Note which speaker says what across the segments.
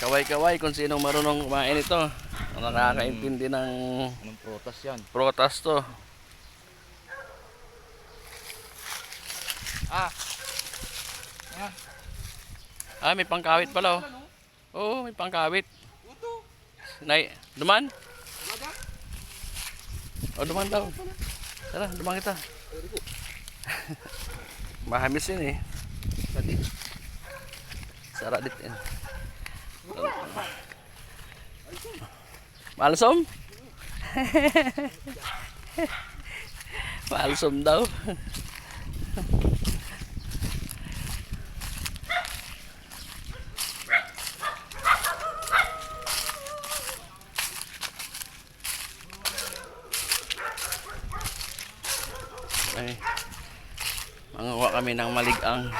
Speaker 1: Kaway-kaway kung sino marunong kumain ito. Ang Nakakaintindi ng
Speaker 2: Anong protas yan?
Speaker 1: protas to.
Speaker 2: Ah!
Speaker 1: Ah, may pangkawit pala oh. Oo, may pangkawit. Nay, duman? Oh, duman daw. Tara, duman kita. Mahamis yun eh. Tadi. Sarap dit yan. Malsom? Malsom daw. Ay, manguha kami ng maligang.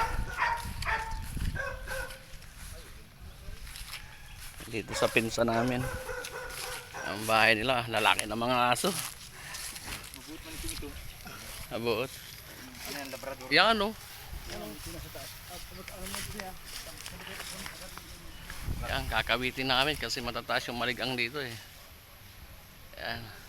Speaker 1: Dito sa pinsa namin. Ang bahay nila, lalaki ng mga aso.
Speaker 2: Mabuot man ito ito.
Speaker 1: Abuot.
Speaker 2: Ano yan, labrador?
Speaker 1: Yan ano? Yan, kakawitin namin kasi matataas yung maligang dito eh. Yan.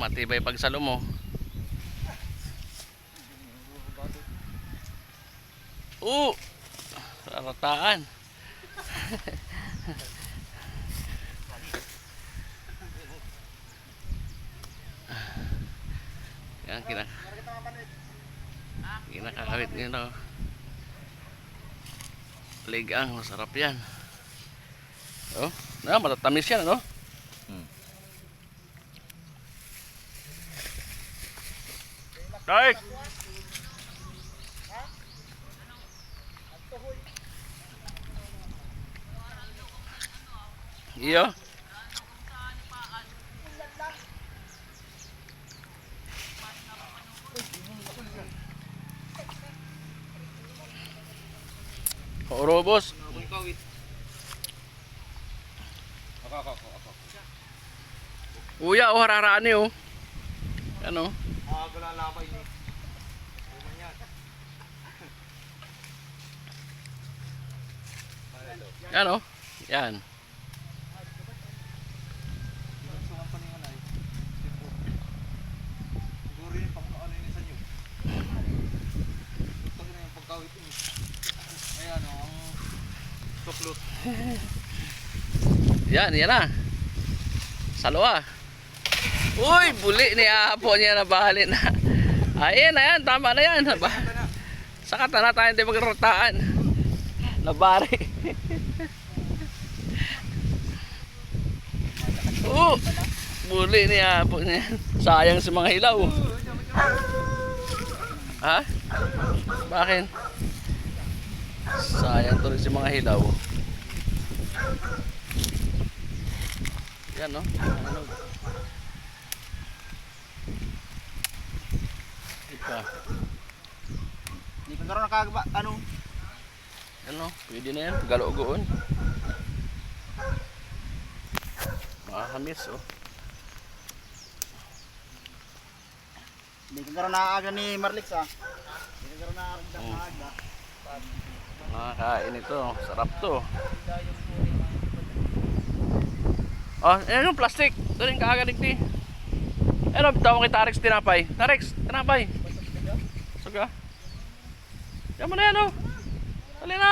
Speaker 1: Matibay pag salo mo. Oo! Rarataan. Yan, kina kinakakawit nito. Ligang, masarap yan. Oh, na matatamis yan, ano?
Speaker 2: Hmm.
Speaker 1: Taik! Iyo.
Speaker 2: Ako, ako.
Speaker 1: Uya, oh, hararaan eh, oh. Ano?
Speaker 2: Ah, galalabay. Buman yan.
Speaker 1: Yan, oh. Yan.
Speaker 2: Pinagsukan pa niya alay. Siguro yun pang ano yun sa inyo. Gusto ko na yung pagkawit yun. Ayan, oh, ang suklot.
Speaker 1: Yan, yan na. Salwa. Uy, buli ni Apo niya na bahali na. Ayan na yan, tama na yan. Saka na tayo hindi magrataan. Nabari. Oo, buli ni Apo niya. Sayang sa mga hilaw. Ha? Bakit? Sayang tuloy si mga hilaw. Yan no. Ano? Ipa.
Speaker 2: Hindi ko naroon nakagaba. Ano?
Speaker 1: Ano? Pwede na yan. Galo-goon. Makahamis oh.
Speaker 2: Hindi ko naroon nakaaga ni Marlix ah. Hindi ko naroon nakaaga.
Speaker 1: Makakain ito. Sarap to. Oh, ano yung plastic? Ito rin kakalig di. Ano, tawag kay Tarex tinapay. Tarex, tinapay. Suga. Yan mo na yan oh. Dali na.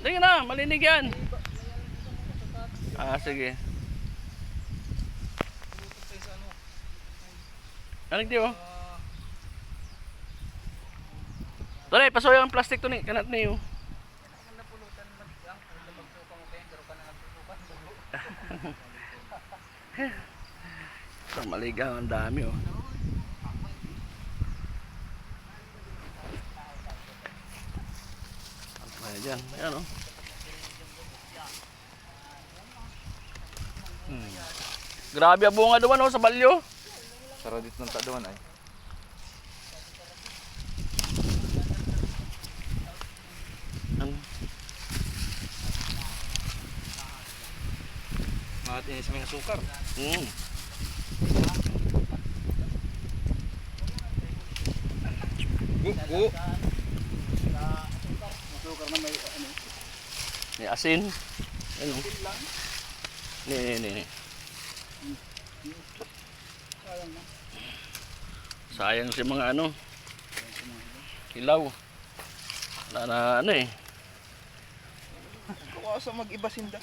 Speaker 1: Dali na, malinig yan. Ah, sige. Kanig di oh. Dali, pasoy ang plastic to ni. Kanat niyo. Sa maligaw ang dami oh. Dyan? Ayan oh. Hmm. Grabe ang bunga doon oh, sa balyo.
Speaker 2: Saradit ng taduan ay.
Speaker 1: Ano?
Speaker 2: Matinis may sukar.
Speaker 1: Hmm.
Speaker 3: Buko.
Speaker 2: Masukar na may ano.
Speaker 1: May asin. Ano? Ni, ni, ni, ni.
Speaker 2: Sayang
Speaker 1: si mga ano. Hilaw. Wala na ano eh.
Speaker 3: Kawasa mag-iba sinda.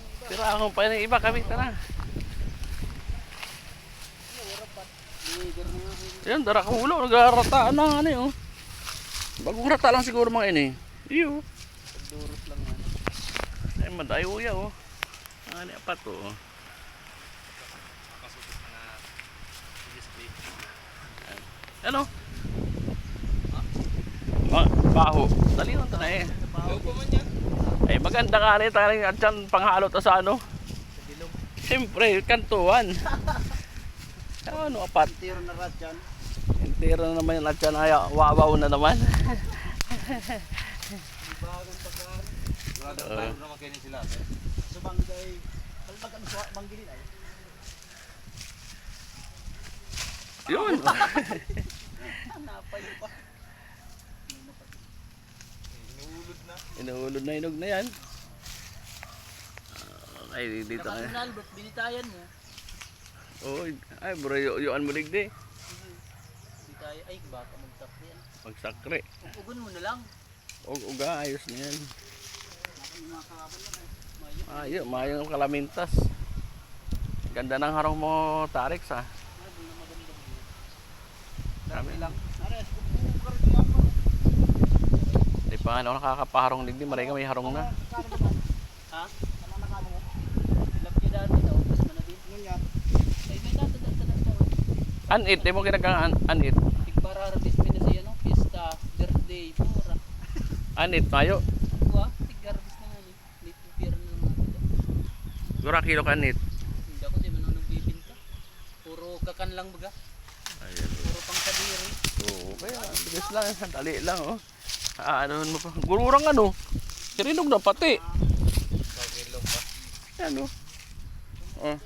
Speaker 1: Tira akong pa ng iba, kawiton na. Yan, dara ka ulo, nagrarataan na ano yun. Bagong rata lang siguro mga ini. Iyo.
Speaker 3: Durot lang man.
Speaker 1: Ay, madayo ya oh. Ano pa to? oh. Ano? Baho. Dali lang to na eh. Ay maganda ka rin tayo at dyan panghalo to sa ano. Siyempre, kantuan. ano apat?
Speaker 2: Tiro na rat yan.
Speaker 1: Entero na naman yung at dyan ay wawaw na naman.
Speaker 3: Bagong pagkaan. Brother,
Speaker 1: Oo.
Speaker 3: tayo naman kayo sila.
Speaker 2: Subang day. Kalbag ang suwa, ay.
Speaker 1: Yun.
Speaker 2: Napay pa.
Speaker 3: Inuulod na.
Speaker 1: Inog na yan. Okay, dito na.
Speaker 4: Nakanal, ba't binitayan mo?
Speaker 1: Oh, ay bro, yuan mo digdi.
Speaker 4: Binitayan, ay baka magsakri yan.
Speaker 1: Magsakre.
Speaker 4: Ugun mo na lang.
Speaker 1: Og uga ayos na yan. Ayo, mayong kalamintas. Ganda ng harong mo, Tarex ah. Dami lang.
Speaker 2: Ares, bukar niya pa.
Speaker 1: Di pa ako nakakapaharong digdi, maray ka may harong na.
Speaker 4: Ha?
Speaker 2: Ano. Ano.
Speaker 1: Anit, di mo kinagang an anit.
Speaker 4: Tigbarar, bismi na siya, no? Pista, birthday, mura.
Speaker 1: Anit, mayo.
Speaker 4: Kuha, tigarbis na ni. Dito, pira na natin.
Speaker 1: Gura kilo ka anit.
Speaker 4: Hindi ako, di man nagbibinta. Puro kakan lang baga.
Speaker 1: Ayan.
Speaker 4: Puro pang kadiri.
Speaker 1: Oo, kaya bilis lang, dali lang oh. Ah, ano mo pa? Gururang ano? Sirinog na pati.
Speaker 3: Pagilog pa.
Speaker 1: Ano? Oh.
Speaker 4: Yan.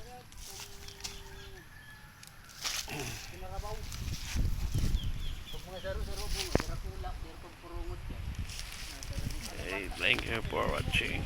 Speaker 1: Hey, thank you for watching.